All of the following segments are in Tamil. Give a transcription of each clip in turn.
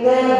Amen.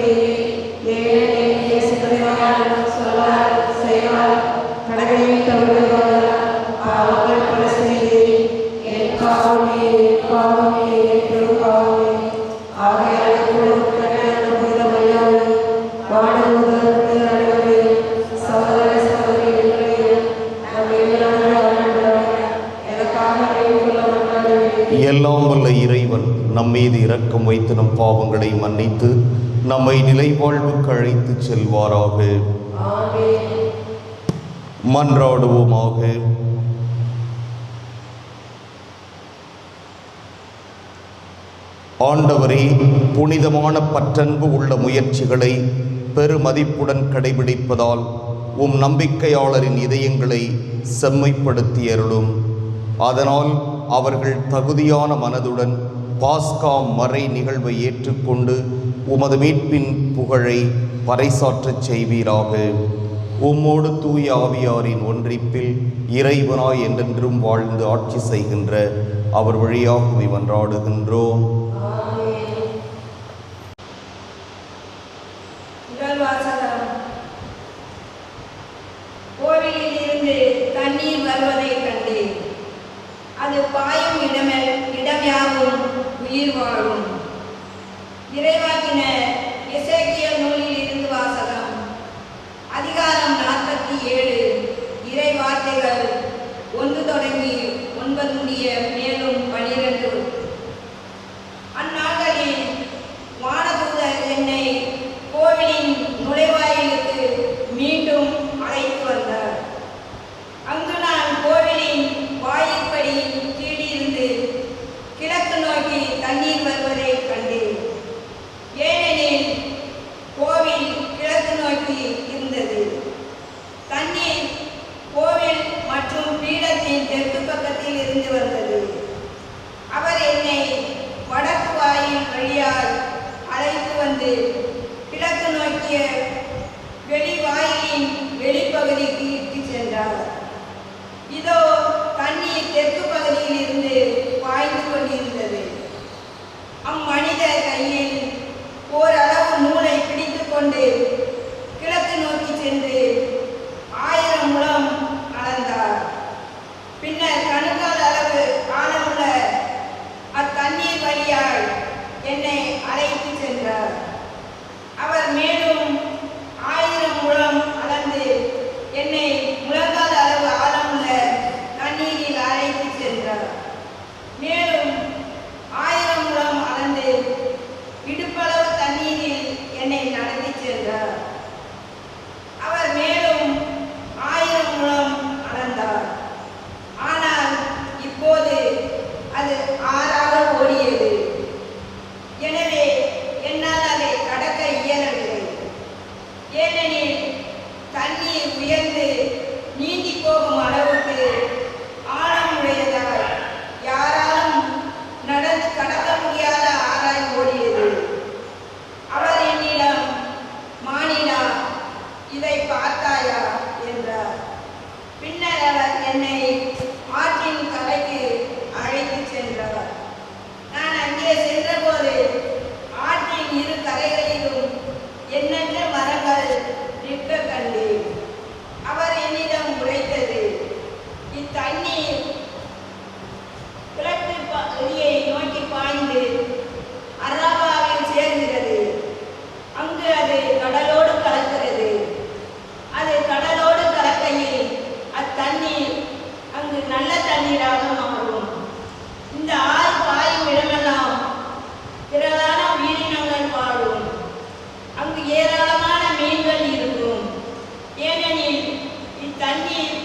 நம் மீது இரக்கம் வைத்து நம் பாவங்களை மன்னித்து நம்மை நிலைவாழ்வுக்கு அழைத்து செல்வாராக. மன்றாடுவோமாக. ஆண்டவரே புனிதமான பற்றன்பு உள்ள முயற்சிகளை பெருமதிப்புடன் கடைபிடிப்பதால் உம் நம்பிக்கையாளரின் இதயங்களை செம்மைப்படுத்தி அருளும் அதனால் அவர்கள் தகுதியான மனதுடன் பாஸ்கா மறை நிகழ்வை ஏற்றுக்கொண்டு உமது மீட்பின் புகழை பறைசாற்றச் செய்வீராக. உம்மோடு தூய ஆவியாரின் ஒன்றிப்பில் இறைவனாய் என்றென்றும் வாழ்ந்து ஆட்சி செய்கின்ற அவர் வழியாக மன்றாடுகின்றோம் தண்ணீர் வருவதை கண்டு அது பாயும் இடமே இடம் யாவும் உயிர் வாழும். இறைவாக்கின இசைக்கியல்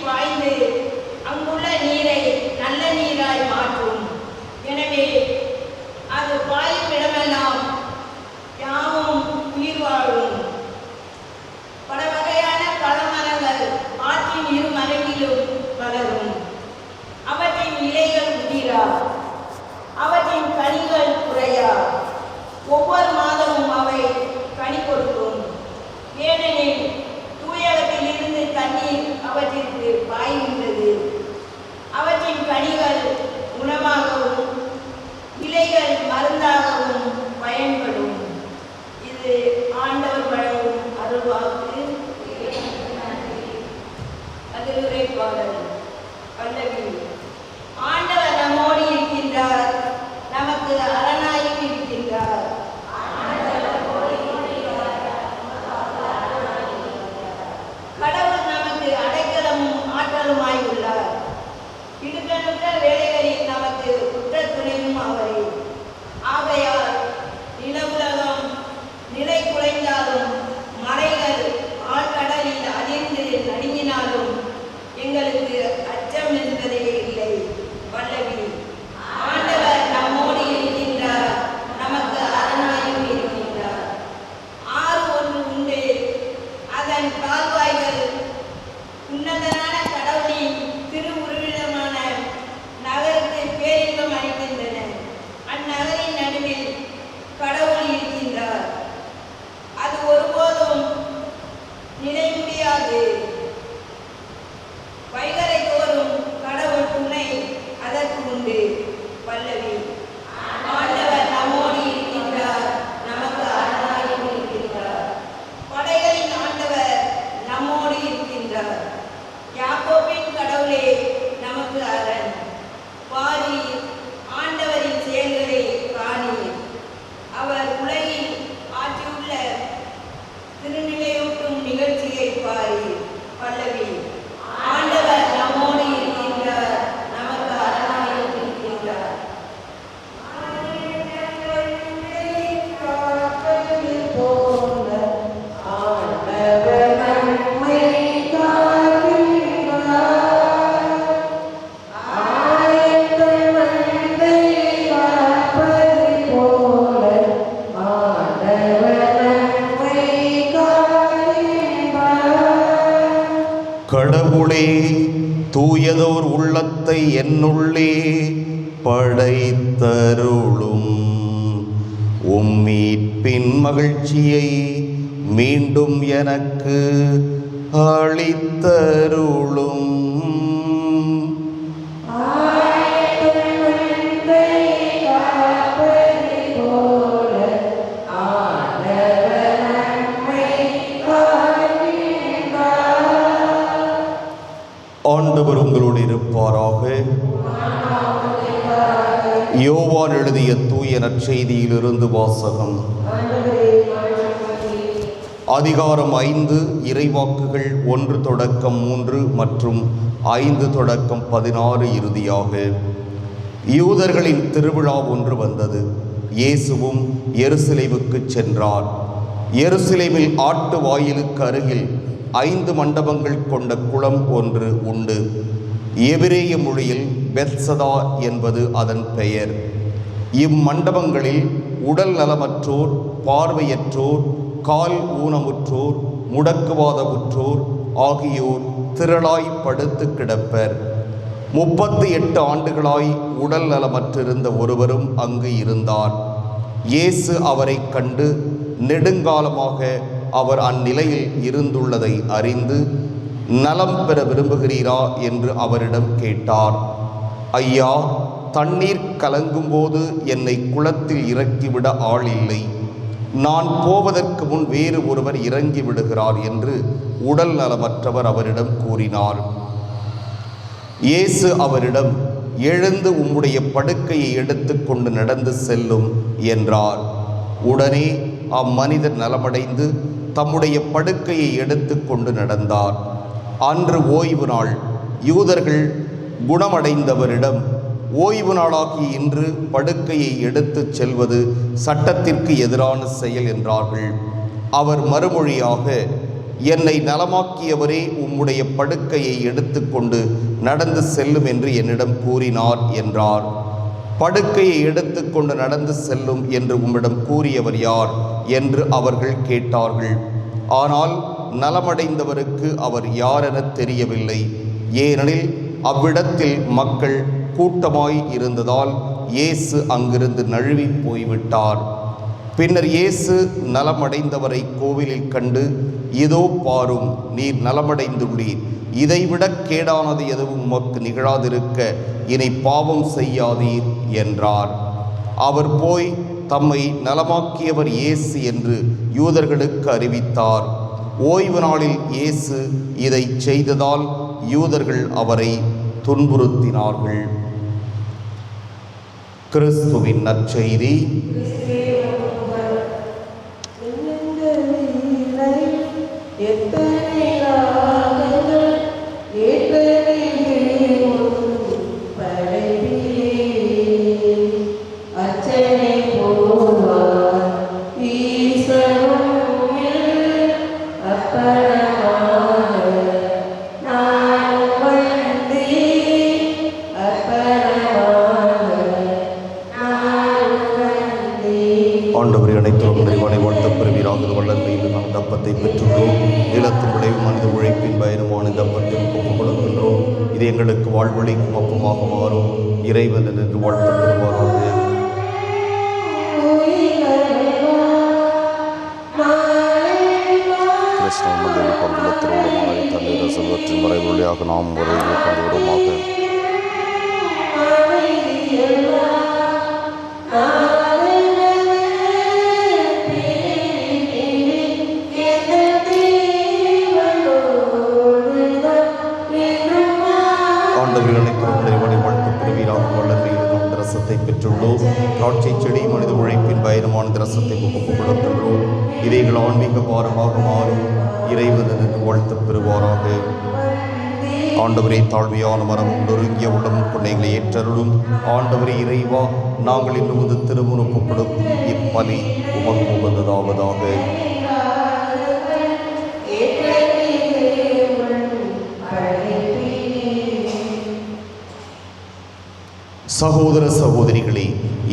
vai ler. புதியதோர் உள்ளத்தை என்னுள்ளே படைத்தருளும். உம்மீட்பின் மகிழ்ச்சியை மீண்டும் எனக்கு அளித்தருளும். ஆண்டவர் உங்களோடு இருப்பாராக. யோவான் எழுதிய தூய நற்செய்தியிலிருந்து வாசகம். அதிகாரம் ஐந்து இறைவாக்குகள் ஒன்று தொடக்கம் மூன்று மற்றும் ஐந்து தொடக்கம் பதினாறு இறுதியாக. யூதர்களின் திருவிழா ஒன்று வந்தது. இயேசுவும் எருசலேமுக்கு சென்றார். எருசலேமில் ஆட்டு வாயிலுக்கு அருகில் ஐந்து மண்டபங்கள் கொண்ட குளம் ஒன்று உண்டு. எபிரேய மொழியில் பெத்சதா என்பது அதன் பெயர். இம்மண்டபங்களில் உடல் நலமற்றோர் பார்வையற்றோர் கால் ஊனமுற்றோர் முடக்குவாதமுற்றோர் ஆகியோர் திரளாய் படுத்து கிடப்பர். முப்பத்தி எட்டு ஆண்டுகளாய் உடல் நலமற்றிருந்த ஒருவரும் அங்கு இருந்தார். இயேசு அவரைக் கண்டு நெடுங்காலமாக அவர் அந்நிலையில் இருந்துள்ளதை அறிந்து நலம் பெற விரும்புகிறீரா என்று அவரிடம் கேட்டார். ஐயா தண்ணீர் கலங்கும்போது என்னை குளத்தில் இறக்கிவிட ஆள் இல்லை நான் போவதற்கு முன் வேறு ஒருவர் இறங்கி விடுகிறார் என்று உடல் நலமற்றவர் அவரிடம் கூறினார். இயேசு அவரிடம் எழுந்து உம்முடைய படுக்கையை எடுத்துக்கொண்டு நடந்து செல்லும் என்றார். உடனே அம்மனிதர் நலமடைந்து தம்முடைய படுக்கையை எடுத்துக்கொண்டு நடந்தார் அன்று ஓய்வு நாள். யூதர்கள் குணமடைந்தவரிடம் ஓய்வு நாளாகிய இன்று படுக்கையை எடுத்துச் செல்வது சட்டத்திற்கு எதிரான செயல் என்றார்கள். அவர் மறுமொழியாக என்னை நலமாக்கியவரே உம்முடைய படுக்கையை எடுத்துக்கொண்டு நடந்து செல்லும் என்று என்னிடம் கூறினார் என்றார். படுக்கையை எடுத்துக்கொண்டு நடந்து செல்லும் என்று உம்மிடம் கூறியவர் யார் என்று அவர்கள் கேட்டார்கள். ஆனால் நலமடைந்தவருக்கு அவர் யாரென தெரியவில்லை. ஏனெனில் அவ்விடத்தில் மக்கள் கூட்டமாய் இருந்ததால் இயேசு அங்கிருந்து நழுவி போய்விட்டார். பின்னர் இயேசு நலமடைந்தவரை கோவிலில் கண்டு இதோ பாரும் நீர் நலமடைந்துள்ளீர். இதைவிடக் கேடானது எதுவும் உமக்கு நிகழாதிருக்க இனி பாவம் செய்யாதீர் என்றார். அவர் போய் தம்மை நலமாக்கியவர் இயேசு என்று யூதர்களுக்கு அறிவித்தார். ஓய்வு நாளில் இயேசு இதை செய்ததால் யூதர்கள் அவரை துன்புறுத்தினார்கள். கிறிஸ்துவின் நற்செய்தி. இறைவன் என்று வாழ்த்த பெறுவாராக கிருஷ்ணமதில் கொண்டுள்ள திருவிழமான தண்ணீர் செல்வற்றின் மறைவழியாக நாம் உரையை கொண்டு வருமாக ரசத்தை பெற்றுள்ளோம். திராட்சை செடி மனித உழைப்பின் பயணமான இந்த ரசத்தை ஒப்புக் கொடுக்கின்றோம் இதை ஆன்மீக பாரமாக மாறும். இறைவன் வாழ்த்து பெறுவாராக. ஆண்டவரே தாழ்மையான மரம் நொறுங்கிய உடம்பு கொண்டைகளை ஏற்றருளும். ஆண்டவரே இறைவா நாங்கள் இன்னும் உமது திருமுறுப்பு இப்பலி உமக்கு உகந்ததாவதாக. சகோதர சகோதரிகளே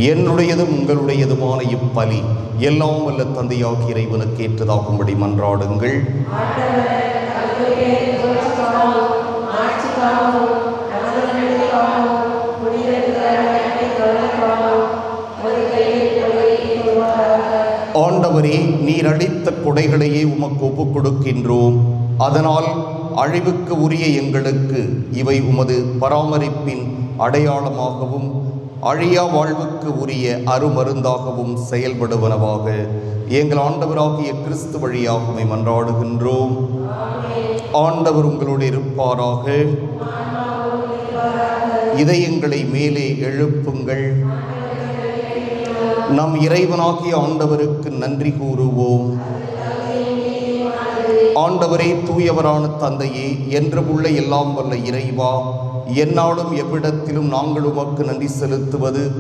என்னுடையதும் உங்களுடையதுமான இப்பலி எல்லாம் வல்ல தந்தையாகிய இறைவனுக்கு ஏற்றதாகும்படி மன்றாடுங்கள். ஆண்டவரே நீர் அளித்த கொடைகளையே உமக்கு ஒப்புக் கொடுக்கின்றோம் அதனால் அழிவுக்கு உரிய எங்களுக்கு இவை உமது பராமரிப்பின் அடையாளமாகவும் அழியா வாழ்வுக்கு உரிய அருமருந்தாகவும் செயல்படுவனவாக எங்கள் ஆண்டவராகிய கிறிஸ்து வழியாகவே மன்றாடுகின்றோம். ஆண்டவர் உங்களோடு இருப்பாராக. இதயங்களை மேலே எழுப்புங்கள். நம் இறைவனாகிய ஆண்டவருக்கு நன்றி கூறுவோம். ஆண்டவரே தூயவரான தந்தையே என்றும் உள்ள எல்லாம் வல்ல இறைவா என்னாலும் எவ்விடத்திலும் நாங்கள் உமக்கு நன்றி செலுத்துவது.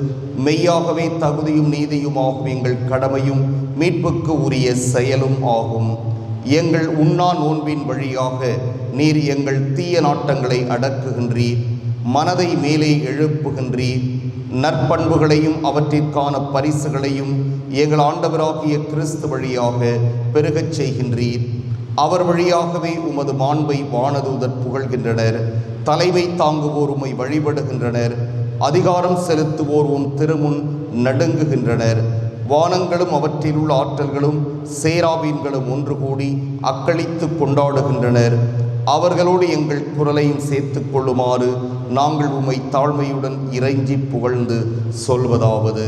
மெய்யாகவே தகுதியும் நீதியுமாகும் எங்கள் கடமையும் மீட்புக்கு உரிய செயலும் ஆகும். எங்கள் உண்ணா நோன்பின் வழியாக நீர் எங்கள் தீய நாட்டங்களை அடக்குகின்றீர். மனதை மேலே எழுப்புகின்றீர். நற்பண்புகளையும் அவற்றிற்கான பரிசுகளையும் எங்கள் ஆண்டவராகிய கிறிஸ்து வழியாக பெருகச் செய்கின்றீர். அவர் வழியாகவே உமது மாண்பை வானதூதர் புகழ்கின்றனர். தலைமை தாங்குவோர் உமை வழிபடுகின்றனர். அதிகாரம் செலுத்துவோர் உம் திருமுன் நடுங்குகின்றனர். வானங்களும் அவற்றில் உள்ள ஆற்றல்களும் சேராபீன்களும் ஒன்று கூடி அக்களித்து கொண்டாடுகின்றனர். அவர்களோடு எங்கள் குரலையும் சேர்த்துக் கொள்ளுமாறு நாங்கள் உம்மை தாழ்மையுடன் இறைஞ்சி புகழ்ந்து சொல்வதாவது.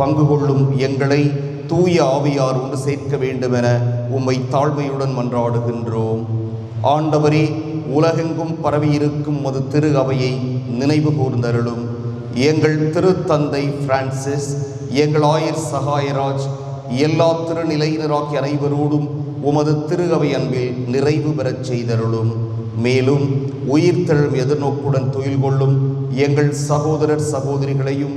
பங்கு கொள்ளும் எங்களை தூய ஆவியார் ஒன்று சேர்க்க வேண்டுமென உம்மை தாழ்மையுடன் மன்றாடுகின்றோம். ஆண்டவரே உலகெங்கும் பரவியிருக்கும் மது திரு அவையை நினைவு கூர்ந்தருளும். எங்கள் திருத்தந்தை பிரான்சிஸ் எங்கள் ஆயர் சகாயராஜ் எல்லா திருநிலையினராக்கி அனைவரோடும் உமது திரு அவை அன்பில் நிறைவு பெறச் செய்தருளும். மேலும் உயிர்த்தெழும் எதிர்நோக்குடன் தொழில் கொள்ளும் எங்கள் சகோதரர் சகோதரிகளையும்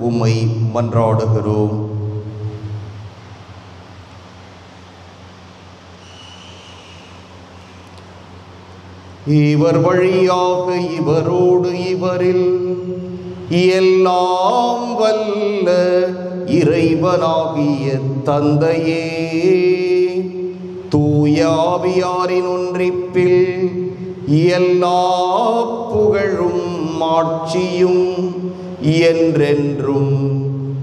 உம்மை மன்றாடுகிறோம். இவர் வழியாக இவரோடு இவரில் எல்லாம் வல்ல இறைவனாகிய தந்தையே. தூயாவியாரின் ஒன்றிப்பில் எல்லா புகழும் மாட்சியும் என்றென்றும்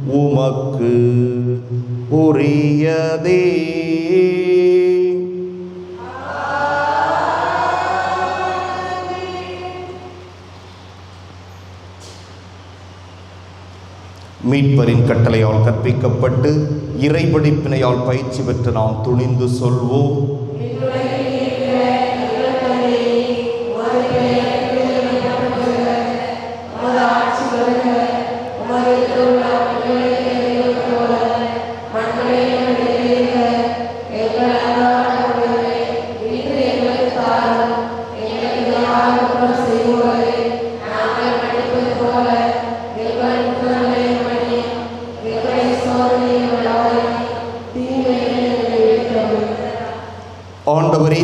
உமக்கு உரியதே. மீட்பரின் கட்டளையால் கற்பிக்கப்பட்டு இறைபடிப்பினையால் பயிற்சி பெற்று நாம் துணிந்து சொல்வோம்.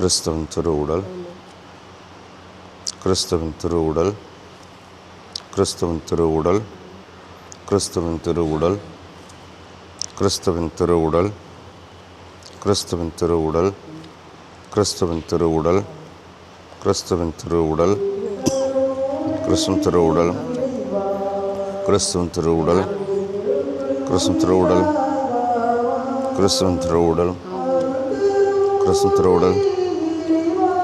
கிறிஸ்துவின் திருவுடல் கிறிஸ்துவின் திருவுடல் கிறிஸ்துவின் திருவுடல் கிறிஸ்துவின் திருவுடல் கிறிஸ்துவின் திருவுடல் கிறிஸ்துவின் திருவுடல் கிறிஸ்துவின் திருவுடல் கிறிஸ்துவின் திருவுடல் கிறிஸ்துவின் திருவுடல் கிறிஸ்துவின் திருவுடல் கிறிஸ்துவின் திருவுடல் கிறிஸ்துவின் திருவுடல் கிறிஸ்துவின் திருவுடல்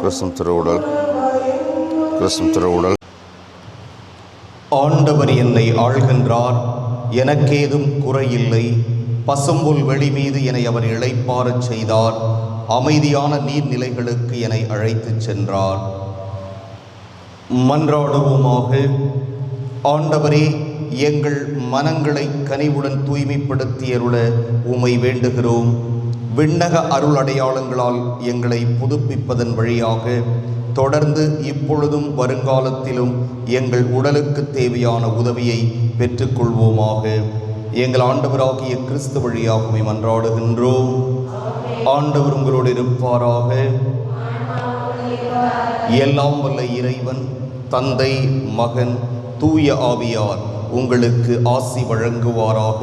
கிறிஸ்துவின் திருவுடல் கிறிஸ்துவின் திருவுடல். ஆண்டவர் என்னை ஆள்கின்றார் எனக்கேதும் குறையில்லை. பசும்புல் வெளி மீது என்னை அவர் இளைப்பாறச் செய்தார். அமைதியான நீர்நிலைகளுக்கு என்னை அழைத்துச் சென்றார். மன்றாடுவோமாக. ஆண்டவரே எங்கள் மனங்களை கனிவுடன் தூய்மைப்படுத்தியருள உமை வேண்டுகிறோம். விண்ணக அருள் அடையாளங்களால் எங்களை புதுப்பிப்பதன் வழியாக தொடர்ந்து இப்பொழுதும் வருங்காலத்திலும் எங்கள் உடலுக்கு தேவையான உதவியை பெற்றுக்கொள்வோமாக. எங்கள் ஆண்டவராகிய கிறிஸ்து வழியாகவே மன்றாடுகின்றோம். ஆண்டவர் உங்களோடு இருப்பாராக. எல்லாம் வல்ல இறைவன் தந்தை மகன் தூய ஆவியார் உங்களுக்கு ஆசி வழங்குவாராக.